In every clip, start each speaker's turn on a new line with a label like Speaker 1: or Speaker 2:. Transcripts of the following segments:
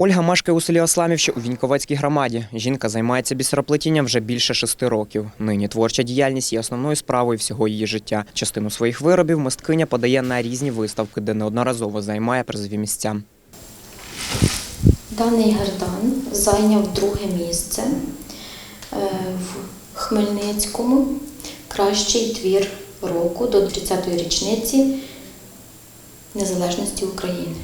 Speaker 1: Ольга мешкає у селі Осламівще у Віньковецькій громаді. Жінка займається бісероплетінням вже більше шести років. Нині творча діяльність є основною справою всього її життя. Частину своїх виробів мисткиня подає на різні виставки, де неодноразово займає призові місця.
Speaker 2: Даний гердан зайняв друге місце е, в Хмельницькому. Кращий твір року до 30-ї річниці Незалежності України.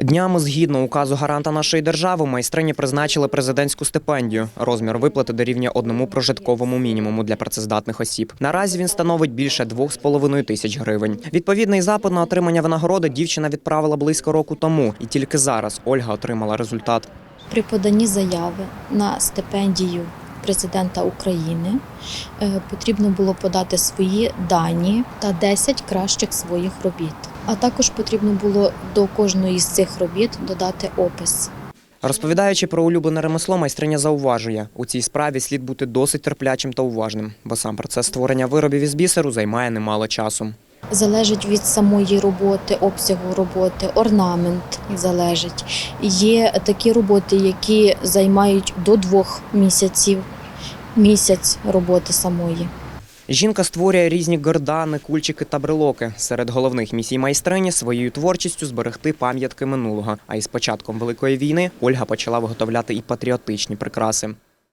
Speaker 1: Днями згідно указу гаранта нашої держави майстрині призначили президентську стипендію. Розмір виплати дорівнює одному прожитковому мінімуму для працездатних осіб. Наразі він становить більше 2,5 тисяч гривень. Відповідний запит на отримання винагороди дівчина відправила близько року тому, і тільки зараз Ольга отримала результат.
Speaker 3: При поданні заяви на стипендію президента України е, потрібно було подати свої дані та 10 кращих своїх робіт. А також потрібно було до кожної з цих робіт додати опис.
Speaker 1: Розповідаючи про улюблене ремесло, майстриня зауважує, у цій справі слід бути досить терплячим та уважним, бо сам процес створення виробів із бісеру займає немало часу.
Speaker 3: Залежить від самої роботи, обсягу роботи, орнамент залежить. Є такі роботи, які займають до двох місяців, місяць роботи самої.
Speaker 1: Жінка створює різні гордани, кульчики та брелоки. Серед головних місій майстрині своєю творчістю зберегти пам'ятки минулого. А із початком великої війни Ольга почала виготовляти і патріотичні прикраси.